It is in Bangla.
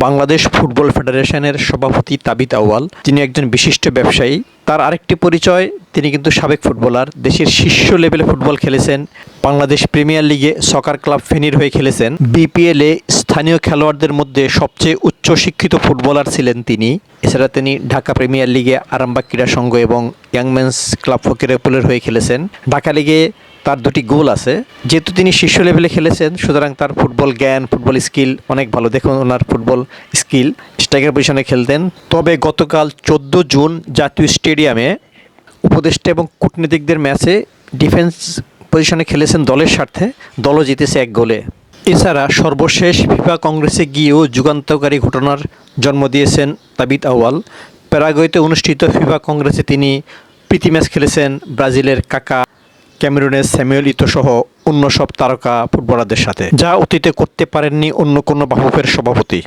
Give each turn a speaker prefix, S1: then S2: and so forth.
S1: বাংলাদেশ ফুটবল ফেডারেশনের সভাপতি তাবিত আউয়াল তিনি একজন বিশিষ্ট ব্যবসায়ী, তার আরেকটি পরিচয়, তিনি কিন্তু সাবেক ফুটবলার, দেশের শীর্ষ লেভেলে ফুটবল খেলেছেন, বাংলাদেশ প্রিমিয়ার লিগে সকার ক্লাব ফেনীর হয়ে খেলেছেন। বিপিএলে স্থানীয় খেলোয়াড়দের মধ্যে সবচেয়ে উচ্চ শিক্ষিত ফুটবলার ছিলেন তিনি। এছাড়া তিনি ঢাকা প্রিমিয়ার লিগে আরামবাগ ক্রীড়া সংঘ এবং ইয়াংম্যানস ক্লাব ফকিরাপুলের হয়ে খেলেছেন। ঢাকা লিগে তার দুটি গোল আছে। যেহেতু তিনি শীর্ষ লেভেলে খেলেছেন, সুতরাং তার ফুটবল জ্ঞান, ফুটবল স্কিল অনেক ভালো। দেখুন ওনার ফুটবল স্কিল স্ট্রাইকার পজিশনে খেলতেন। তবে গতকাল চোদ্দ জুন জাতীয় স্টেডিয়ামে উপদেষ্টা এবং কূটনীতিকদের ম্যাচে ডিফেন্স পজিশনে খেলেছেন দলের স্বার্থে। দলও জিতেছে এক গোলে। এছাড়া সর্বশেষ ফিফা কংগ্রেসে গিয়েও যুগান্তকারী ঘটনার জন্ম দিয়েছেন তাবিত আওয়াল প্যারাগুয়েতে অনুষ্ঠিত ফিফা কংগ্রেসে তিনি প্রীতি ম্যাচ খেলেছেন ব্রাজিলের কাকা ক্যামেরুনের স্যামুয়েল ইতো সহ অন্য সব তারকা ফুটবলারদের সাথে, যা অতীতে করতে পারেননি অন্য কোনো বাফুফের সভাপতি।